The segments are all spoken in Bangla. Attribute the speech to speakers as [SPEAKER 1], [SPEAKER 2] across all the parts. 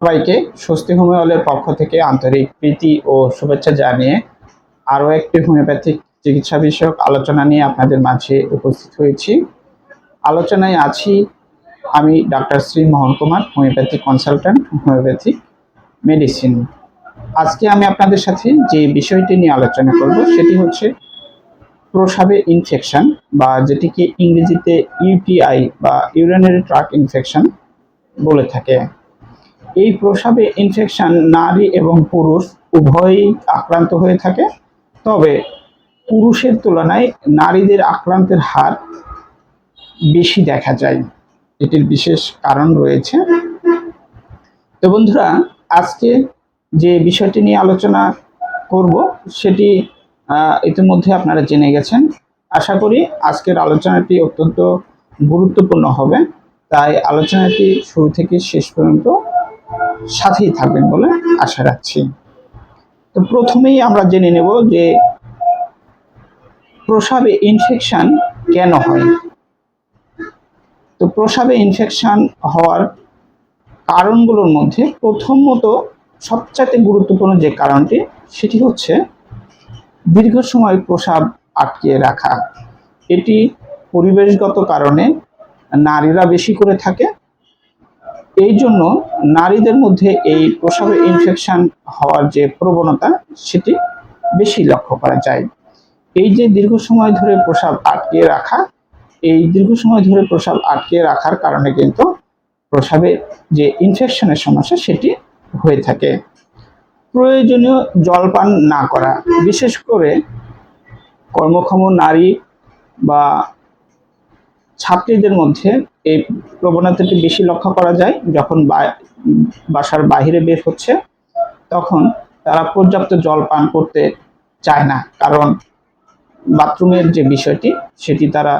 [SPEAKER 1] সবাইকে স্বস্তি হোমিওলের পক্ষ থেকে আন্তরিক প্রীতি ও শুভেচ্ছা জানিয়ে আরও একটি হোমিওপ্যাথিক চিকিৎসা বিষয়ক আলোচনা নিয়ে আপনাদের মাঝে উপস্থিত হয়েছি। আলোচনায় আছি আমি doctor Shri Mohan Kumar, homeopathic consultant, homeopathic medicine. আজকে আমি আপনাদের সাথে যে বিষয়টি নিয়ে আলোচনা করব সেটি হচ্ছে প্রসাবে ইনফেকশন বা যেটিকে ইংরেজিতে ইউটিআই বা ইউরিনারি ট্রাক ইনফেকশন বলে থাকে। এই প্রসাবে ইনফেকশন নারী এবং পুরুষ উভয়ই আক্রান্ত হয়ে থাকে। তবে পুরুষের তুলনায় নারীদের আক্রান্তের হার বেশি দেখা যায়। এটির বিশেষ কারণ রয়েছে। তো বন্ধুরা, আজকে যে বিষয়টি নিয়ে আলোচনা করব, সেটি ইতিমধ্যে আপনারা জেনে গেছেন। আশা করি আজকের আলোচনাটি অত্যন্ত গুরুত্বপূর্ণ হবে। তাই আলোচনাটি শুরু থেকে শেষ পর্যন্ত সাথেই থাকবেন বলে আশা রাখছি। তো প্রথমেই আমরা জেনে নেব যে প্রসাবে ইনফেকশন কেন হয়। তো প্রসাবে ইনফেকশন হওয়ার কারণগুলোর মধ্যে প্রথমত সবচাইতে গুরুত্বপূর্ণ যে কারণটি, সেটি হচ্ছে দীর্ঘ সময় প্রসাব আটকে রাখা। এটি পরিবেশগত কারণে নারীরা বেশি করে থাকে এই জন্য নারীদের মধ্যে এই প্রসাবে ইনফেকশন হওয়ার যে প্রবণতা, সেটি বেশি লক্ষ্য করা যায়। এই যে দীর্ঘ সময় ধরে প্রসাব আটকে রাখা, এই দীর্ঘ সময় ধরে প্রসাব আটকে রাখার কারণে কিন্তু প্রসাবের যে ইনফেকশনের সমস্যা, সেটি হয়ে থাকে। প্রয়োজনীয় জলপান না করা, বিশেষ করে কর্মক্ষম নারী বা ছাত্রীদের মধ্যে এই প্রবণতাটি বেশি লক্ষ্য করা যায় যখন বাসার বাইরে বের হচ্ছে, তখন তারা পর্যাপ্ত জল পান করতে চায় না। কারণ বাথরুমের যে বিষয়টি, সেটি তারা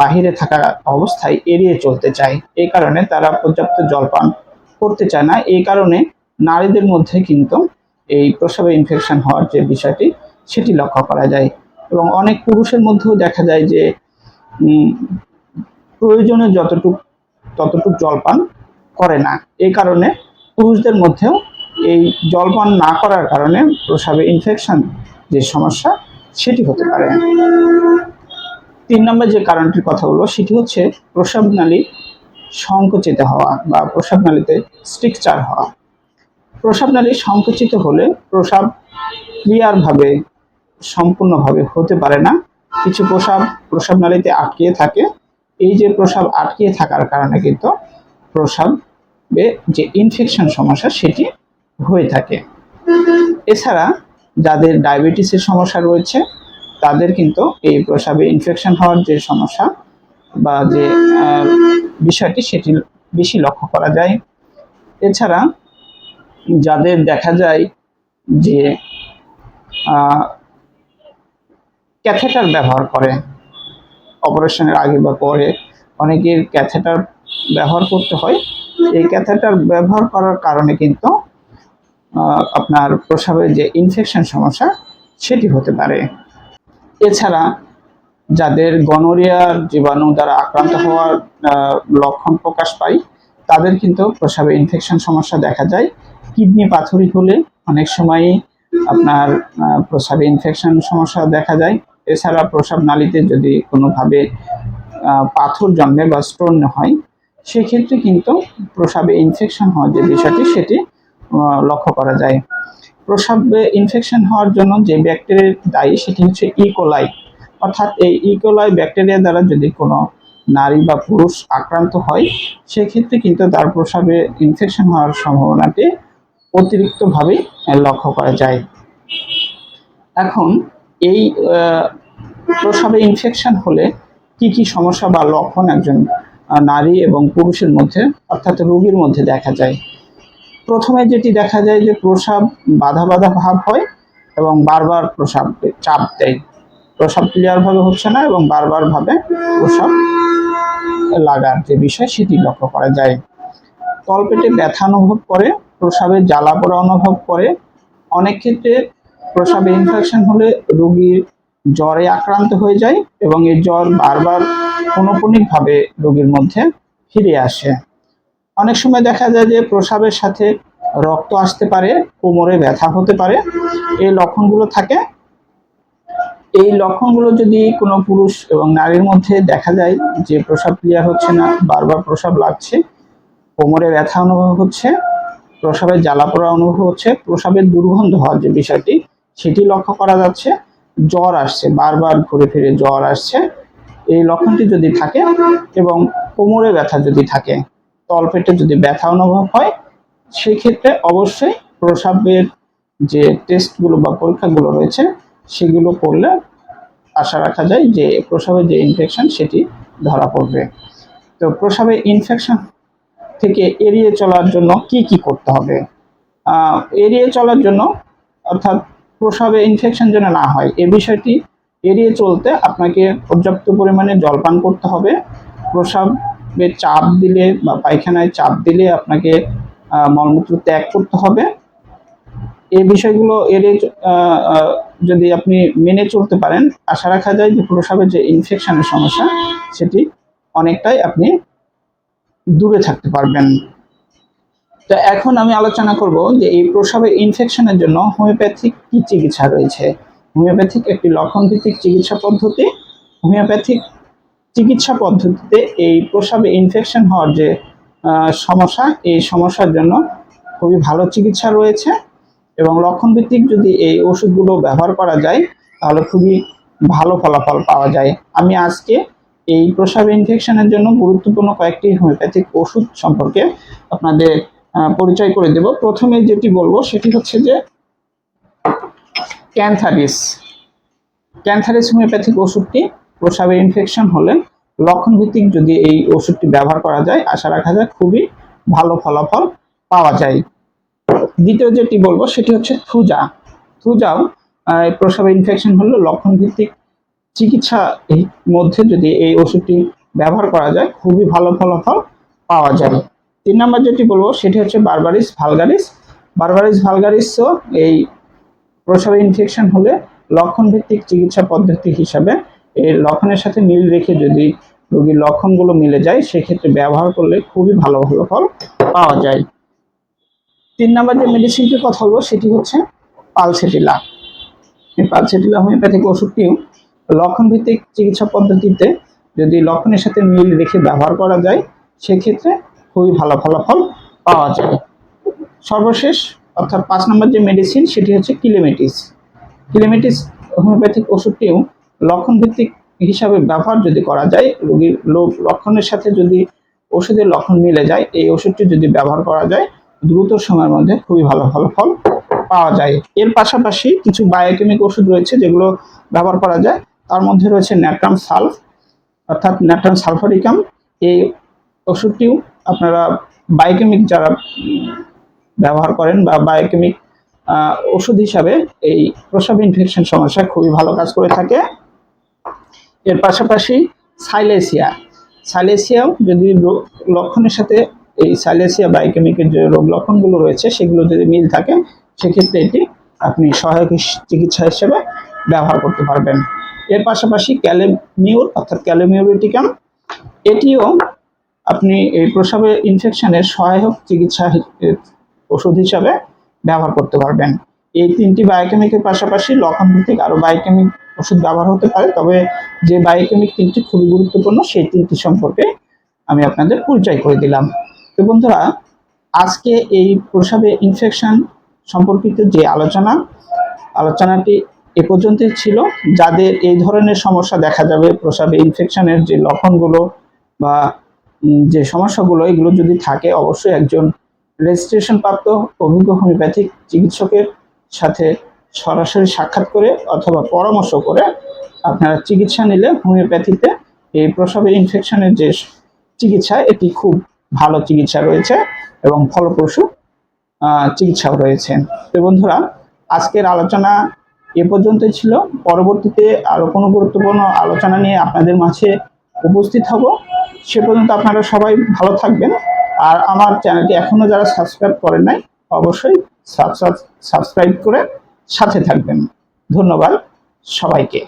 [SPEAKER 1] বাহিরে থাকা অবস্থায় এড়িয়ে চলতে চায়। এই কারণে তারা পর্যাপ্ত জল পান করতে চায় না। এই কারণে নারীদের মধ্যে কিন্তু এই প্রসবে ইনফেকশন হওয়ার যে বিষয়টি, সেটি লক্ষ্য করা যায়। এবং অনেক পুরুষের মধ্যেও দেখা যায় যে প্রয়োজনে যতটুকু, ততটুকু জলপান করে না। এই কারণে পুরুষদের মধ্যেও এই জলপান না করার কারণে প্রসাবে ইনফেকশন যে সমস্যা, সেটি হতে পারে। তিন নম্বর যে কারণটির কথা বলব, সেটি হচ্ছে প্রসাব নালী সংকুচিত হওয়া বা প্রসাব নালীতে স্ট্রিকচার হওয়া। প্রসাব নালী সংকুচিত হলে প্রসাব ক্লিয়ারভাবে সম্পূর্ণভাবে হতে পারে না। কিছু প্রসাব প্রসাব নালীতে আটকে থাকে এই যে প্রসাব আটকে থাকার কারণে কিন্তু প্রসাবে যে ইনফেকশন সমস্যা সেটি হয়ে থাকে। এছাড়া যাদের ডায়াবেটিসের সমস্যা রয়েছে, তাদের কিন্তু এই প্রসাবে ইনফেকশন হওয়ার যে সমস্যা বা যে বিষয়টি সেটি বেশি লক্ষ্য করা যায়। এছাড়া যাদের দেখা যায় যে ক্যাথেটার ব্যবহার করে অপারেশনের আগে বা পরে অনেকের ক্যাথেটার ব্যবহার করতে হয়। এই ক্যাথেটার ব্যবহার করার কারণে কিন্তু আপনার প্রসাবের যে ইনফেকশন সমস্যা, সেটি হতে পারে। এছাড়া যাদের গনোরিয়ার জীবাণু দ্বারা আক্রান্ত হওয়ার লক্ষণ প্রকাশ পায়, তাদের কিন্তু প্রসাবে ইনফেকশন সমস্যা দেখা যায়। কিডনি পাথরি হলে অনেক সময়ই আপনার প্রসাবে ইনফেকশন সমস্যা দেখা যায়। এছাড়া প্রসাব নালীতে যদি কোনোভাবে পাথর জন্মে বা স্টোন হয়, সেক্ষেত্রে কিন্তু প্রসাবে ইনফেকশন হওয়ার যে বিষয়টি সেটি লক্ষ্য করা যায়। প্রসাবে ইনফেকশন হওয়ার জন্য যে ব্যাকটেরিয়া দায়ী সেটি হচ্ছে ইকোলাই অর্থাৎ এই ইকোলাই ব্যাকটেরিয়া দ্বারা যদি কোনো নারী বা পুরুষ আক্রান্ত হয়, সেক্ষেত্রে কিন্তু তার প্রসাবে ইনফেকশন হওয়ার সম্ভাবনাটি অতিরিক্তভাবে লক্ষ্য করা যায়। এখন এই প্রসাবে ইনফেকশন হলে কি কি সমস্যা বা লক্ষণ একজন নারী এবং পুরুষের মধ্যে, অর্থাৎ রোগীর মধ্যে দেখা যায়? প্রথমে যেটি দেখা যায় যে প্রসাব বাধা বাধা ভাব হয় এবং বারবার প্রসাব চাপ দেয়। প্রসাব ক্লিয়ারভাবে হচ্ছে না এবং বারবার ভাবে প্রসাব লাগার যে বিষয় সেটি লক্ষ্য করা যায়। তলপেটে ব্যথা অনুভব করে, প্রসাবে জ্বালা পোড়া অনুভব করে। অনেক ক্ষেত্রে প্রসাবে ইনফেকশন হলে রোগীর জ্বরে আক্রান্ত হয়ে যায় এবং এই জ্বর বারবার পুনঃপুনিকভাবে রোগীর মধ্যে ফিরে আসে। অনেক সময় দেখা যায় যে প্রসাবের সাথে রক্ত আসতে পারে, কোমরে ব্যথা হতে পারে। এই লক্ষণগুলো থাকে। এই লক্ষণগুলো যদি কোনো পুরুষ এবং নারীর মধ্যে দেখা যায় যে প্রসাব ক্লিয়ার হচ্ছে না, বারবার প্রসাব লাগছে, কোমরে ব্যথা অনুভব হচ্ছে, প্রসাবের জ্বালা পোড়া অনুভব হচ্ছে, প্রসাবের দুর্গন্ধ হওয়ার যে বিষয়টি, সেটি লক্ষ্য করা যাচ্ছে। জ্বর আসছে, বারবার ঘুরে ফিরে জ্বর আসছে। এই লক্ষণটি যদি থাকে এবং কোমরে ব্যথা যদি থাকে তলপেটে যদি ব্যথা অনুভব হয় সেই ক্ষেত্রে অবশ্যই প্রসাবের যে টেস্টগুলো বা পরীক্ষাগুলো রয়েছে, সেগুলো করলে আশা রাখা যায় যে প্রসাবের যে ইনফেকশন সেটি ধরা পড়বে। তো প্রসাবে ইনফেকশন থেকে এড়িয়ে চলার জন্য কি কি করতে হবে? এড়িয়ে চলার জন্য অর্থাৎ প্রসাবে ইনফেকশন যেন না হয়, এ বিষয়টি এড়িয়ে চলতে আপনাকে পর্যাপ্ত পরিমাণে জল পান করতে হবে। প্রসাবে চাপ দিলে বা পায়খানায় চাপ দিলে আপনাকে মলমূত্র ত্যাগ করতে হবে। এই বিষয়গুলো এড়িয়ে যদি আপনি মেনে চলতে পারেন, আশা রাখা যায় যে প্রসাবের যে ইনফেকশনের সমস্যা, সেটি অনেকটাই আপনি দূরে থাকতে পারবেন। তো এখন আমি আলোচনা করব যে এই প্রসাবের ইনফেকশনের জন্য হোমিওপ্যাথিক কি চিকিৎসা রয়েছে? হোমিওপ্যাথিক একটি লক্ষণ ভিত্তিক চিকিৎসা পদ্ধতি। হোমিওপ্যাথিক চিকিৎসা পদ্ধতিতে এই প্রসাবে ইনফেকশন হওয়ার যে সমস্যা, এই সমস্যার জন্য খুবই ভালো চিকিৎসা রয়েছে এবং লক্ষণ ভিত্তিক যদি এই ওষুধগুলো ব্যবহার করা যায়, তাহলে খুবই ভালো ফলাফল পাওয়া যায়। আমি আজকে এই প্রসাব ইনফেকশনের জন্য গুরুত্বপূর্ণ কয়েকটি হোমিওপ্যাথিক ওষুধ সম্পর্কে আপনাদের পরিচয় করে দেব। প্রথমে যেটি বলব সেটি হচ্ছে যে ক্যান্থারিস। ক্যান্থারিস হোমিওপ্যাথিক ওষুধটি প্রসাবের ইনফেকশন হলে লক্ষণ ভিত্তিক যদি এই ওষুধটি ব্যবহার করা যায় আশা রাখা যায় খুবই ভালো ফলাফল পাওয়া যায়। দ্বিতীয় যেটি বলব সেটি হচ্ছে থুজা। থুজাও আহ, প্রসাবের ইনফেকশন হলে লক্ষণ ভিত্তিক চিকিৎসা মধ্যে যদি এই ওষুধটি ব্যবহার করা যায় খুবই ভালো ফলাফল পাওয়া যায়। তিন নম্বর যেটি বলব, সেটি হচ্ছে বারবারিস ভালগারিস বারবারিস ভালগারিসও এই প্রসাবে ইনফেকশন হলে লক্ষণ ভিত্তিক চিকিৎসা পদ্ধতি হিসাবে এর লক্ষণের সাথে মিল রেখে যদি রোগীর লক্ষণগুলো মিলে যায়, সেক্ষেত্রে ব্যবহার করলে খুবই ভালো ভালো ফল পাওয়া যায়। তিন নম্বর যে মেডিসিনটির কথা বলব, সেটি হচ্ছে পালসেটিলা। এই পালসেটিলা হোমিওপ্যাথিক ওষুধটিও লক্ষণ ভিত্তিক চিকিৎসা পদ্ধতিতে যদি লক্ষণের সাথে মিল রেখে ব্যবহার করা যায়, সেক্ষেত্রে খুবই ভালো ফলাফল পাওয়া যায়। সর্বশেষ, অর্থাৎ পাঁচ নম্বর যে মেডিসিন সেটি হচ্ছে কিলেমেটিস কিলেমেটিস হোমিওপ্যাথিক ওষুধটিও লক্ষণ ভিত্তিক হিসাবে ব্যবহার যদি করা যায়, রোগীর লক্ষণের সাথে যদি ওষুধের লক্ষণ মিলে যায়, এই ওষুধটি যদি ব্যবহার করা যায়, দ্রুত সময়ের মধ্যে খুবই ভালো ফলাফল পাওয়া যায়। এর পাশাপাশি কিছু বায়োকেমিক ওষুধ রয়েছে যেগুলো ব্যবহার করা যায়। তার মধ্যে রয়েছে ন্যাট্রাম সালফ, অর্থাৎ ন্যাট্রাম সালফারিকাম। এই ওষুধটিও আপনারা বায়োকেমিক যারা ব্যবহার করেন বা বায়োকেমিক ওষুধ হিসাবে এই প্রসাব ইনফেকশন সমস্যা খুবই ভালো কাজ করে থাকে। এর পাশাপাশি সাইলেসিয়া। সাইলেসিয়াও যদি লক্ষণের সাথে এই সাইলেসিয়া বায়োকেমিকের যে রোগ লক্ষণগুলো রয়েছে, সেগুলো যদি মিল থাকে, সেক্ষেত্রে এটি আপনি সহায়ক চিকিৎসা হিসেবে ব্যবহার করতে পারবেন। এর পাশাপাশি ক্যালেমিউর অর্থাৎ ক্যালেমিউরিটিকাম এটিও আপনি এই প্রসাবের ইনফেকশনের সহায়ক চিকিৎসা ওষুধ হিসাবে ব্যবহার করতে পারবেন। এই তিনটি বায়োকেমিকের পাশাপাশি লক্ষণ ভিত্তিক আরও বায়োকেমিক ওষুধ ব্যবহার হতে পারে, তবে যে বায়োকেমিক তিনটি খুবই গুরুত্বপূর্ণ, সেই তিনটি সম্পর্কে আমি আপনাদের পরিচয় করে দিলাম। তো বন্ধুরা, আজকে এই প্রসাবে ইনফেকশন সম্পর্কিত যে আলোচনা, আলোচনাটি এ পর্যন্তই ছিল। যাদের এই ধরনের সমস্যা দেখা যাবে প্রসাবে ইনফেকশনের যে লক্ষণগুলো বা যে সমস্যাগুলো, এগুলো যদি থাকে, অবশ্যই একজন রেজিস্ট্রেশন প্রাপ্ত অভিজ্ঞ হোমিওপ্যাথিক চিকিৎসকের সাথে সরাসরি সাক্ষাৎ করে অথবা পরামর্শ করে আপনারা চিকিৎসা নিলে হোমিওপ্যাথিতে এই প্রসাবের ইনফেকশনের যে চিকিৎসা, এটি খুব ভালো চিকিৎসা রয়েছে এবং ফলপ্রসূ চিকিৎসাও রয়েছে। তো বন্ধুরা, আজকের আলোচনা এ পর্যন্তই ছিল। পরবর্তীতে আরও কোনো গুরুত্বপূর্ণ আলোচনা নিয়ে আপনাদের মাঝে উপস্থিত হব। সে পর্যন্ত আপনারা সবাই ভালো থাকবেন। আর আমার চ্যানেলটি এখনও যারা সাবস্ক্রাইব করেন নাই, অবশ্যই সাবস্ক্রাইব করে সাথে থাকবেন। ধন্যবাদ সবাইকে।